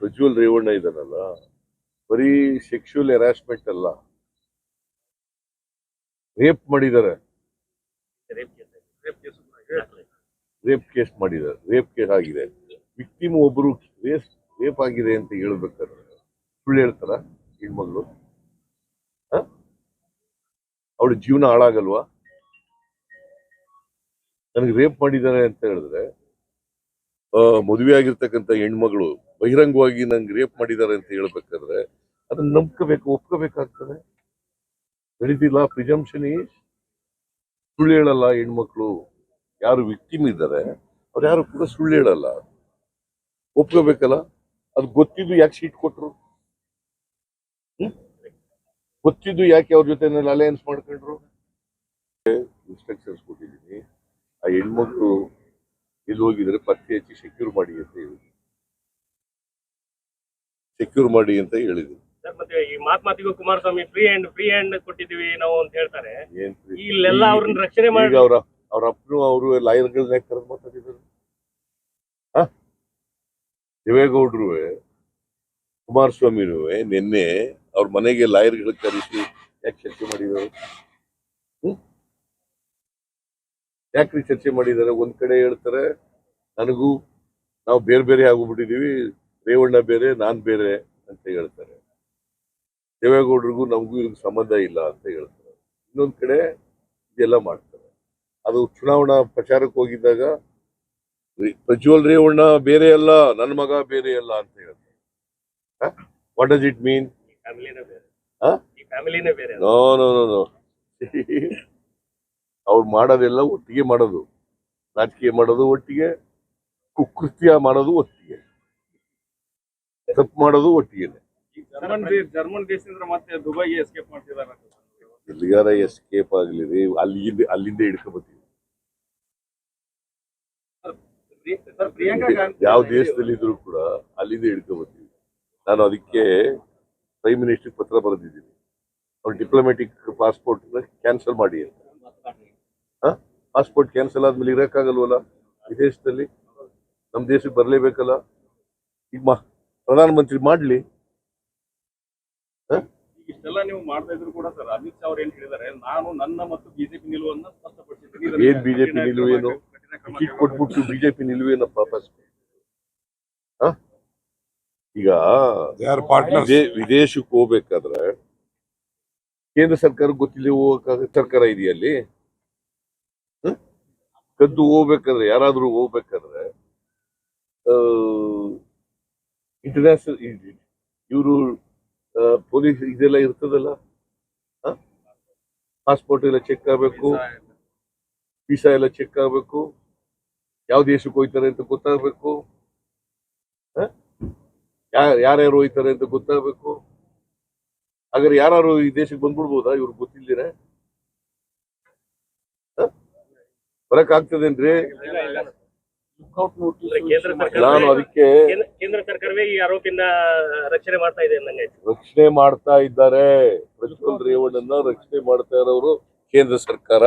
ಪ್ರಜ್ವಲ್ ರೇವಣ್ಣ ಇದಾನಲ್ಲ ಬರೀ sexual harassment ಅಲ್ಲ. ರೇಪ್ ಮಾಡಿದ್ದಾರೆ ರೇಪ್ ಕೇಸ್ ಮಾಡಿದ್ದಾರೆ ರೇಪ್ ಕೇಸ್ ಆಗಿದೆ. ವಿಕ್ಟಿಮ್ ಒಬ್ರು ರೇಸ್ ರೇಪ್ ಆಗಿದೆ ಅಂತ ಹೇಳ್ಬೇಕಾದ್ರೆ ಸುಳ್ಳು ಹೇಳ್ತಾರ ಹೆಣ್ಮಗಳು? ಅವಳ ಜೀವನ ಹಾಳಾಗಲ್ವಾ? ನನಗೆ ರೇಪ್ ಮಾಡಿದ್ದಾರೆ ಅಂತ ಹೇಳಿದ್ರೆ ಮದುವೆ ಆಗಿರ್ತಕ್ಕಂಥ ಹೆಣ್ಮಗಳು ಬಹಿರಂಗವಾಗಿ ನಂಗೆ ರೇಪ್ ಮಾಡಿದ್ದಾರೆ ಅಂತ ಹೇಳ್ಬೇಕಾದ್ರೆ ಅದನ್ನ ನಂಬ್ಕೋಬೇಕು, ಒಪ್ಕೋಬೇಕಾಗ್ತದೆ. ನಡೀತಿಲ್ಲ ಪ್ರಿಜಂಪ್ಷನ್ ಸುಳ್ಳು ಹೇಳಲ್ಲ ಹೆಣ್ಮಕ್ಳು. ಯಾರು ವಿಕ್ಟಿಮ್ ಇದ್ದಾರೆ, ಅವ್ರು ಯಾರು ಕೂಡ ಸುಳ್ಳು ಹೇಳಲ್ಲ. ಒಪ್ಕೋಬೇಕಲ್ಲ? ಅದು ಗೊತ್ತಿದ್ದು ಯಾಕೆ ಸೀಟ್ ಕೊಟ್ರು? ಗೊತ್ತಿದ್ದು ಯಾಕೆ ಅವ್ರ ಜೊತೆ ಅಲಯನ್ಸ್ ಮಾಡ್ಕೊಂಡ್ರು? ಇನ್ಸ್ಟ್ರಕ್ಷನ್ಸ್ ಕೊಟ್ಟಿದ್ದೀನಿ. ಆ ಹೆಣ್ಮಕ್ಳು ಇಲ್ಲಿ ಹೋಗಿದ್ರೆ ಪತ್ತೆ ಹಚ್ಚಿ ಸೆಕ್ಯೂರ್ ಮಾಡಿ ಅಂತ ಹೇಳಿದ್ರು. ಸೆಕ್ಯೂರ್ ಮಾಡಿ ಅಂತ ಹೇಳಿದ್ರು. ಮತ್ತೆ ಈ ಮಾತ್ ಮಾತಿಗೂ Kumaraswamy free hand free hand ಕೊಟ್ಟಿದೀವಿ ನಾವು ಅಂತ ಹೇಳ್ತಾರೆ. ಇಲ್ಲೆಲ್ಲ ಅವ್ರನ್ನ ರಕ್ಷಣೆ ಮಾಡಿ ಅವ್ರ ಅವ್ರ ಅಪ್ಪನು ಅವರು ಲಾಯರ್ಗಳನ್ನ ಕರೆದು ಮಾತಾಡಿದ್ರು? ದೇವೇಗೌಡರು ಕುಮಾರಸ್ವಾಮಿನೂ ನಿನ್ನೆ ಅವ್ರ ಮನೆಗೆ ಲಾಯರ್ಗಳು ಕರೆಸಿ ಯಾಕೆ ಚರ್ಚೆ ಮಾಡಿದ್ದಾರೆ? ಯಾಕ್ರಿ ಚರ್ಚೆ ಮಾಡಿದ್ದಾರೆ? ಒಂದ್ ಕಡೆ ಹೇಳ್ತಾರೆ ನನಗೂ ನಾವು ಬೇರೆ ಬೇರೆ ಆಗ್ಬಿಟ್ಟಿದೀವಿ ರೇವಣ್ಣ ಬೇರೆ ನಾನ್ ಬೇರೆ ಅಂತ ಹೇಳ್ತಾರೆ. ದೇವೇಗೌಡರಿಗೂ ನಮಗೂ ಇದಕ್ಕೆ ಸಂಬಂಧ ಇಲ್ಲ ಅಂತ ಹೇಳ್ತಾರೆ. ಇನ್ನೊಂದು ಕಡೆ ಇದೆಲ್ಲ ಮಾಡ್ತಾರೆ. ಅದು ಚುನಾವಣಾ ಪ್ರಚಾರಕ್ಕೆ ಹೋಗಿದ್ದಾಗ ಪ್ರಜ್ವಲ್ ರೇವಣ್ಣ ಬೇರೆ ಅಲ್ಲ ನನ್ನ ಮಗ ಬೇರೆ ಅಲ್ಲ ಅಂತ ಹೇಳ್ತಾರೆ. ವಾಟ್ ಡಸ್ ಇಟ್ ಮೀನ್ ಈ ಫ್ಯಾಮಿಲಿನೇ ಬೇರೆ. ಹಾ? ಈ ಫ್ಯಾಮಿಲಿನೇ ಬೇರೆ ನೋ ನೋ ನೋ ನೋ ಅವ್ರು ಮಾಡೋದೆಲ್ಲ ಒಟ್ಟಿಗೆ ಮಾಡೋದು. ರಾಜಕೀಯ ಮಾಡೋದು ಒಟ್ಟಿಗೆ ಕುಕೃತ್ಯ ಮಾಡೋದು ಒಟ್ಟಿಗೆ. ತಪ್ಪು ಮಾಡೋದು ಒಟ್ಟಿಗೆ. ಜರ್ಮನ್ ದೇಶದಿಂದ ಮತ್ತೆ ದುಬೈಗೆ ಎಸ್ಕೇಪ್ ಮಾಡ್ತಿದ್ದಾರೆ. ಎಲ್ಲಿಗಾರ ಎಸ್ಕೇಪ್ ಆಗ್ಲಿ ರೀ ಅಲ್ಲಿಂದ ಅಲ್ಲಿಂದ ಹಿಡ್ಕೊಬತ್ತೀವಿ. ಯಾವ ದೇಶದಲ್ಲಿ ಇದ್ರು ಕೂಡ ಅಲ್ಲಿಂದ ಹಿಡ್ಕೊಬತ್ತೀವಿ. ನಾನು ಅದಕ್ಕೆ ಪ್ರೈಮ್ ಮಿನಿಸ್ಟರ್ ಪತ್ರ ಬರೆದಿದ್ದೀನಿ. ಅವ್ರು ಡಿಪ್ಲೊಮ್ಯಾಟಿಕ್ ಪಾಸ್ಪೋರ್ಟ್ ಕ್ಯಾನ್ಸಲ್ ಮಾಡಿ ಅಂತ. ಪಾಸ್ಪೋರ್ಟ್ ಕ್ಯಾನ್ಸಲ್ ಆದ್ಮೇಲೆ ಇರೋಕ್ಕಾಗಲ್ವಲ್ಲ ವಿದೇಶದಲ್ಲಿ? ನಮ್ಮ ದೇಶಕ್ಕೆ ಬರಲೇಬೇಕಲ್ಲ? ಈಗ ಮಾ ಪ್ರಧಾನಮಂತ್ರಿ ಮಾಡ್ಲಿ. ಇಷ್ಟೆಲ್ಲ ನೀವು ಮಾಡ್ತಾ ಇದ್ರು ಕೂಡ ಸರ್ ಅಮಿತ್ ಶಾ ಅವ್ರು ಏನ್ ಹೇಳಿದ್ದಾರೆ ನಾನು ನನ್ನ ಮತ್ತು ಬಿಜೆಪಿ ನಿಲುವನ್ನು ಸ್ಪಷ್ಟಪಡಿಸಿದ್ದೀನಿ. ಏನ್ ಬಿಜೆಪಿ ನಿಲುವೇನು ಟಿಕೆಟ್ ಕೊಟ್ಬಿಟ್ಟು ಬಿಜೆಪಿ ನಿಲುವೇನಪ್ಪ ಫಸ್ಟ್ ಈಗ ವಿದೇಶಕ್ಕೆ ಹೋಗ್ಬೇಕಾದ್ರೆ ಕೇಂದ್ರ ಸರ್ಕಾರ ಗೊತ್ತಿಲ್ಲ ಹೋಗಕ್ಕಾಗ ಸರ್ಕಾರ ಇದೆಯಲ್ಲಿ ಕದ್ದು ಹೋಗ್ಬೇಕಾದ್ರೆ ಯಾರಾದ್ರೂ ಹೋಗ್ಬೇಕಾದ್ರೆ ಇಂಟರ್ನ್ಯಾಷನಲ್ ಇವರು ಪೊಲೀಸ್ ಇದೆಲ್ಲ ಇರ್ತದಲ್ಲ? ಪಾಸ್ಪೋರ್ಟ್ ಎಲ್ಲ ಚೆಕ್ ಆಗಬೇಕು. ವೀಸಾ ಎಲ್ಲ. ಚೆಕ್ ಆಗಬೇಕು. ಯಾವ ದೇಶಕ್ಕೆ ಹೋಯ್ತಾರೆ ಅಂತ ಗೊತ್ತಾಗಬೇಕು. ಯಾರ್ಯಾರು ಹೋಯ್ತಾರೆ ಅಂತ ಗೊತ್ತಾಗಬೇಕು. ಹಾಗಾದ್ರೆ ಯಾರು ಈ ದೇಶಕ್ಕೆ ಬಂದ್ಬಿಡ್ಬೋದಾ? ಇವ್ರು ಗೊತ್ತಿಲ್ದಿರ ಬರಕ್ ಆಗ್ತದೇನ್ರಿ ಅಂದ್ರೆ ಕೇಂದ್ರ ಸರ್ಕಾರ ನಾನು ಅದಕ್ಕೆ ಕೇಂದ್ರ- ಸರ್ಕಾರವೇ ಈ ಆರೋಪಿನ ರಕ್ಷಣೆ ಮಾಡ್ತಾ ಇದೆ ರಕ್ಷಣೆ ಮಾಡ್ತಾ ಇದ್ದಾರೆ. ಪ್ರಜ್ವಲ್ ರೇವಣ್ಣನ ರಕ್ಷಣೆ ಮಾಡ್ತಾ ಇರೋರು ಕೇಂದ್ರ ಸರ್ಕಾರ.